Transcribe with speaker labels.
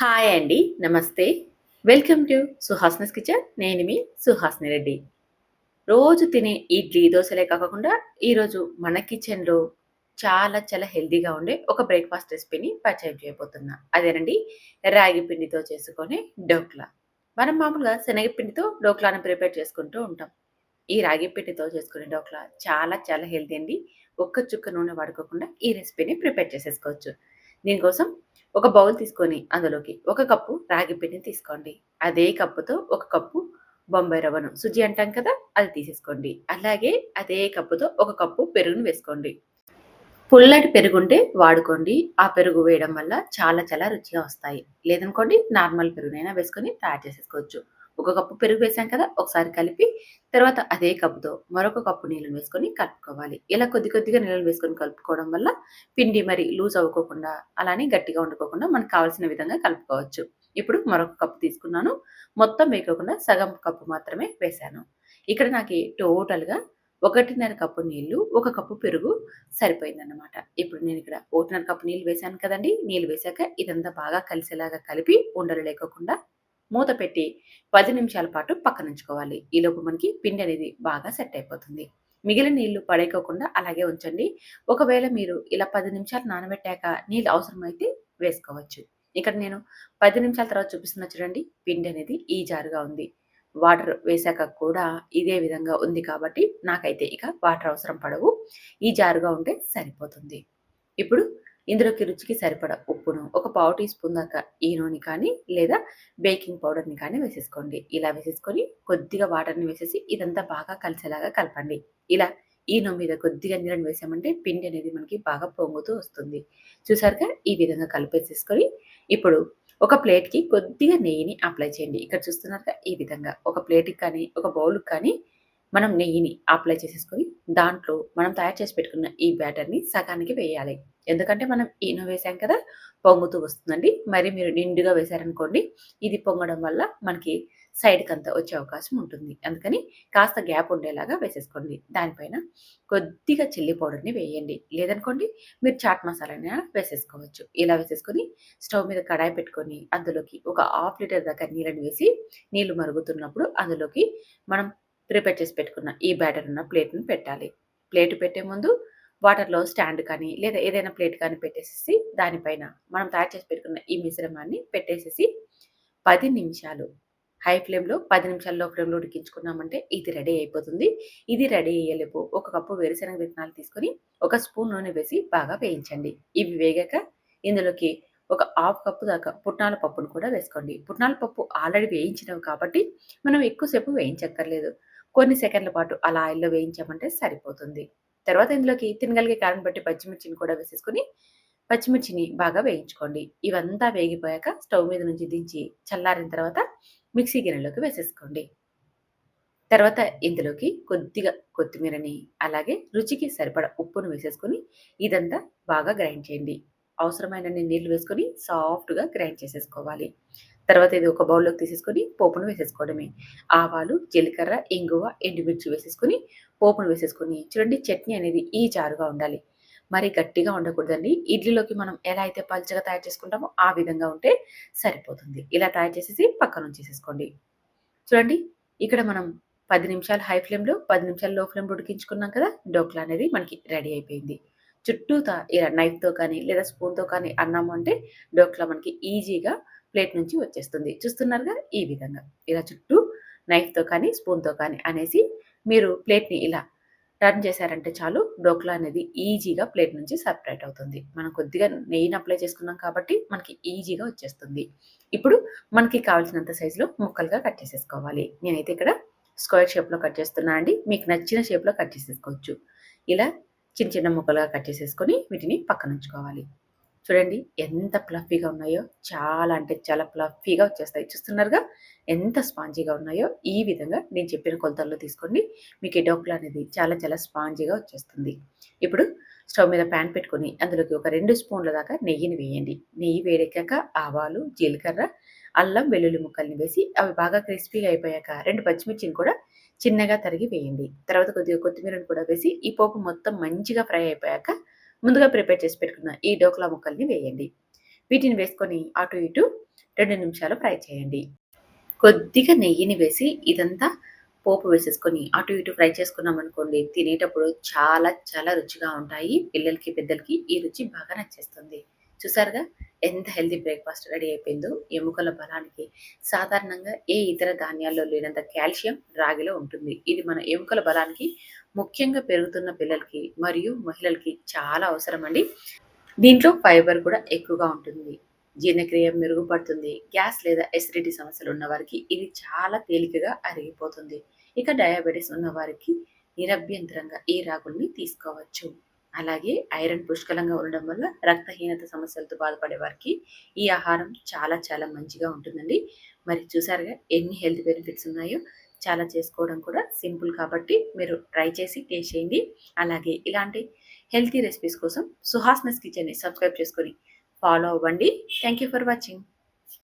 Speaker 1: Hi అండి నమస్తే. Welcome to Suhasini's kitchen. నేను మీ సుహాస్ని రెడ్డి. రోజు తినే ఇడ్లీ దోశలే కాకుండా ఈరోజు మన కిచెన్లో చాలా చాలా హెల్దీగా ఉండే ఒక బ్రేక్ఫాస్ట్ రెసిపీని పరిచయం చేయబోతున్నా. అదేనండి రాగి పిండితో చేసుకునే డోక్లా. మనం మామూలుగా శనగపిండితో డోక్లాను ప్రిపేర్ చేసుకుంటూ ఉంటాం. ఈ రాగి పిండితో చేసుకునే డోక్లా చాలా చాలా హెల్దీ అండి. ఒక్క చుక్క నూనె వాడుకోకుండా ఈ రెసిపీని ప్రిపేర్ చేసేసుకోవచ్చు. దీనికోసం ఒక బౌల్ తీసుకొని అందులోకి ఒక కప్పు రాగి పిండిని తీసుకోండి. అదే కప్పుతో ఒక కప్పు బొంబాయి రవ్వను సుజి అంటాం కదా అది తీసేసుకోండి. అలాగే అదే కప్పుతో ఒక కప్పు పెరుగును వేసుకోండి. పుల్లటి పెరుగుంటే వాడుకోండి. ఆ పెరుగు వేయడం వల్ల చాలా చాలా రుచిగా వస్తాయి. లేదనుకోండి నార్మల్ పెరుగునైనా వేసుకొని తయారు చేసేసుకోవచ్చు. ఒక కప్పు పెరుగు వేసాం కదా ఒకసారి కలిపి తర్వాత అదే కప్పుతో మరొక కప్పు నీళ్ళని వేసుకొని కలుపుకోవాలి. ఇలా కొద్ది కొద్దిగా నీళ్ళని వేసుకొని కలుపుకోవడం వల్ల పిండి మరి లూజ్ అవ్వకోకుండా అలానే గట్టిగా ఉండుకోకుండా మనకు కావాల్సిన విధంగా కలుపుకోవచ్చు. ఇప్పుడు మరొక కప్పు తీసుకున్నాను. మొత్తం వేయకోకుండా సగం కప్పు మాత్రమే వేశాను ఇక్కడ నాకు టోటల్గా ఒకటిన్నర కప్పు నీళ్ళు ఒక కప్పు పెరుగు సరిపోయిందన్నమాట. ఇప్పుడు నేను ఇక్కడ ఒకటిన్నర కప్పు నీళ్ళు వేశాను కదండి. నీళ్ళు వేశాక ఇదంతా బాగా కలిసేలాగా కలిపి ఉండలు లేకోకుండా మూత పెట్టి పది నిమిషాల పాటు పక్కనుంచుకోవాలి. ఈలోపు మనకి పిండి అనేది బాగా సెట్ అయిపోతుంది. మిగిలిన నీళ్ళు పడేయకోకుండా అలాగే ఉంచండి. ఒకవేళ మీరు ఇలా పది నిమిషాలు నానబెట్టాక నీళ్ళు అవసరమైతే వేసుకోవచ్చు. ఇక్కడ నేను పది నిమిషాల తర్వాత చూపిస్తున్న చూడండి. పిండి అనేది ఈ జారుగా ఉంది. వాటర్ వేసాక కూడా ఇదే విధంగా ఉంది కాబట్టి నాకైతే ఇక వాటర్ అవసరం పడవు. ఈ జారుగా ఉంటే సరిపోతుంది. ఇప్పుడు ఇందులోకి రుచికి సరిపడ ఉప్పును ఒక పావు టీ స్పూన్ దాకా ఈ నూనె కానీ లేదా బేకింగ్ పౌడర్ని కానీ వేసేసుకోండి. ఇలా వేసేసుకొని కొద్దిగా వాటర్ని వేసేసి ఇదంతా బాగా కలిసేలాగా కలపండి. ఇలా ఈ నూనె మీద కొద్దిగా నీళ్ళని వేసామంటే పిండి అనేది మనకి బాగా పొంగుతూ వస్తుంది. చూసారుగా? ఈ విధంగా కలిపేసేసుకొని ఇప్పుడు ఒక ప్లేట్కి కొద్దిగా నెయ్యిని అప్లై చేయండి. ఇక్కడ చూస్తున్నారుగా ఈ విధంగా. ఒక ప్లేట్కి కానీ ఒక బౌల్కి కానీ మనం నెయ్యిని అప్లై చేసేసుకొని దాంట్లో మనం తయారు చేసి పెట్టుకున్న ఈ బ్యాటర్ని సగానికి వేయాలి. ఎందుకంటే మనం ఈనో వేసాం కదా పొంగుతూ వస్తుందండి. మరి మీరు నిండుగా వేశారనుకోండి ఇది పొంగడం వల్ల మనకి సైడ్కి అంతా వచ్చే అవకాశం ఉంటుంది. అందుకని కాస్త గ్యాప్ ఉండేలాగా వేసేసుకోండి. దానిపైన కొద్దిగా చిల్లీ పౌడర్ని వేయండి. లేదనుకోండి మీరు చాట్ మసాలాని వేసేసుకోవచ్చు. ఇలా వేసేసుకొని స్టవ్ మీద కడాయి పెట్టుకొని అందులోకి ఒక హాఫ్ లీటర్ దాకా నీళ్ళని వేసి నీళ్ళు మరుగుతున్నప్పుడు అందులోకి మనం ప్రిపేర్ చేసి పెట్టుకున్న ఈ బ్యాటర్ ఉన్న ప్లేట్ని పెట్టాలి. ప్లేట్ పెట్టే ముందు వాటర్లో స్టాండ్ కానీ లేదా ఏదైనా ప్లేట్ కానీ పెట్టేసేసి దానిపైన మనం తయారు చేసి పెట్టుకున్న ఈ మిశ్రమాన్ని పెట్టేసేసి పది నిమిషాలు హై ఫ్లేమ్లో పది నిమిషాల్లో ఫ్లేమ్లో ఉడికించుకున్నామంటే ఇది రెడీ అయిపోతుంది. ఇది రెడీ అయ్యేలేపు ఒక కప్పు వేరుశనగ విత్తనాలు తీసుకొని ఒక స్పూన్ నూనె వేసి బాగా వేయించండి. ఇవి వేగాక ఇందులోకి ఒక హాఫ్ కప్పు దాకా పుట్నాల పప్పును కూడా వేసుకోండి. పుట్నాల పప్పు ఆల్రెడీ వేయించినవి కాబట్టి మనం ఎక్కువసేపు వేయించక్కర్లేదు. కొన్ని సెకండ్ల పాటు అలా ఆయిల్లో వేయించామంటే సరిపోతుంది. తర్వాత ఇందులోకి తినగలిగే కారం బట్టి పచ్చిమిర్చిని కూడా వేసేసుకుని పచ్చిమిర్చిని బాగా వేయించుకోండి. ఇవంతా వేగిపోయాక స్టవ్ మీద నుంచి దించి చల్లారిన తర్వాత మిక్సీ గిన్నెలోకి వేసేసుకోండి. తర్వాత ఇందులోకి కొద్దిగా కొత్తిమీరని అలాగే రుచికి సరిపడ ఉప్పును వేసేసుకొని ఇదంతా బాగా గ్రైండ్ చేయండి. అవసరమైన నీళ్ళు వేసుకొని సాఫ్ట్గా గ్రైండ్ చేసేసుకోవాలి. తర్వాత ఇది ఒక బౌల్లోకి తీసేసుకొని పోపును వేసేసుకోవడమే. ఆవాలు జీలకర్ర ఇంగువ ఎండుమిర్చి వేసేసుకొని పోపును వేసేసుకొని చూడండి చట్నీ అనేది ఈ జారుగా ఉండాలి. మరి గట్టిగా ఉండకూడదండి. ఇడ్లీలోకి మనం ఎలా అయితే పల్చగా తయారు చేసుకుంటామో ఆ విధంగా ఉంటే సరిపోతుంది. ఇలా తయారు చేసేసి పక్కన ఉంచేసేసుకోండి. చూడండి ఇక్కడ మనం పది నిమిషాలు హై ఫ్లేమ్లో పది నిమిషాలు లో ఫ్లేమ్ ఉడికించుకున్నాం కదా డోక్లా అనేది మనకి రెడీ అయిపోయింది. చుట్టూతా ఇలా నైఫ్తో కానీ లేదా స్పూన్తో కానీ అన్నాము అంటే డోక్లా మనకి ఈజీగా ప్లేట్ నుంచి వచ్చేస్తుంది. చూస్తున్నారుగా ఈ విధంగా. ఇలా చుట్టూ నైఫ్తో కానీ స్పూన్తో కానీ అనేసి మీరు ప్లేట్ని ఇలా టర్న్ చేశారంటే చాలు డోక్లా అనేది ఈజీగా ప్లేట్ నుంచి సపరేట్ అవుతుంది. మనం కొద్దిగా నెయ్యిని అప్లై చేసుకున్నాం కాబట్టి మనకి ఈజీగా వచ్చేస్తుంది. ఇప్పుడు మనకి కావాల్సినంత సైజులో ముక్కలుగా కట్ చేసేసుకోవాలి. నేనైతే ఇక్కడ స్క్వేర్ షేప్లో కట్ చేస్తున్నా అండి. మీకు నచ్చిన షేప్లో కట్ చేసేసుకోవచ్చు. ఇలా చిన్న చిన్న ముక్కలుగా కట్ చేసేసుకొని వీటిని పక్కన ఉంచుకోవాలి. చూడండి ఎంత ప్లఫీగా ఉన్నాయో చాలా అంటే చాలా ప్లఫీగా వచ్చేస్తాయి. చూస్తున్నారుగా ఎంత స్పాంజీగా ఉన్నాయో ఈ విధంగా నేను చెప్పిన కొలతల్లో తీసుకోండి. మీకు ఈ అనేది చాలా చాలా స్పాంజీగా వచ్చేస్తుంది. ఇప్పుడు స్టవ్ మీద ప్యాన్ పెట్టుకొని అందులోకి ఒక రెండు స్పూన్ల దాకా నెయ్యిని వేయండి. నెయ్యి వేడెక్కాక ఆవాలు జీలకర్ర అల్లం వెల్లుల్లి ముక్కల్ని వేసి అవి బాగా క్రిస్పీగా అయిపోయాక రెండు పచ్చిమిర్చిని కూడా చిన్నగా తరిగి వేయండి. తర్వాత కొద్దిగా కొత్తిమీరను కూడా వేసి ఈ పోపు మొత్తం మంచిగా ఫ్రై అయిపోయాక ముందుగా ప్రిపేర్ చేసి పెట్టుకున్న ఈ డోక్లా ముక్కల్ని వేయండి. వీటిని వేసుకొని అటు ఇటు రెండు నిమిషాలు ఫ్రై చేయండి. కొద్దిగా నెయ్యిని వేసి ఇదంతా పోపు వేసేసుకొని అటు ఇటు ఫ్రై చేసుకున్నాం అనుకోండి తినేటప్పుడు చాలా చాలా రుచిగా ఉంటాయి. పిల్లలకి పెద్దలకి ఈ రుచి బాగా నచ్చేస్తుంది. చూసారుగా? ఎంత హెల్తీ బ్రేక్ఫాస్ట్ రెడీ అయిపోయిందో. ఎముకల బలానికి సాధారణంగా ఏ ఇతర ధాన్యాల్లో లేనంత కాల్షియం రాగిలో ఉంటుంది. ఇది మన ఎముకల బలానికి ముఖ్యంగా పెరుగుతున్న పిల్లలకి మరియు మహిళలకి చాలా అవసరం అండి. దీంట్లో ఫైబర్ కూడా ఎక్కువగా ఉంటుంది. జీర్ణక్రియ మెరుగుపడుతుంది. గ్యాస్ లేదా ఎసిడిటీ సమస్యలు ఉన్న వారికి ఇది చాలా తేలికగా అరిగిపోతుంది. ఇక డయాబెటీస్ ఉన్న వారికి నిరభ్యంతరంగా ఈ రాగుల్ని తీసుకోవచ్చు. అలాగే ఐరన్ పుష్కలంగా ఉండడం వల్ల రక్తహీనత సమస్యలతో బాధపడే వారికి ఈ ఆహారం చాలా చాలా మంచిగా ఉంటుందండి. మరి చూసారుగా ఎన్ని హెల్త్ బెనిఫిట్స్ ఉన్నాయో చాలా చేసుకోవడం కూడా సింపుల్ కాబట్టి మీరు ట్రై చేసి టేస్ట్ చేయండి. అలాగే ఇలాంటి హెల్తీ రెసిపీస్ కోసం సుహాస్నస్ కిచెన్ని సబ్స్క్రైబ్ చేసుకొని ఫాలో అవ్వండి. Thank you for watching.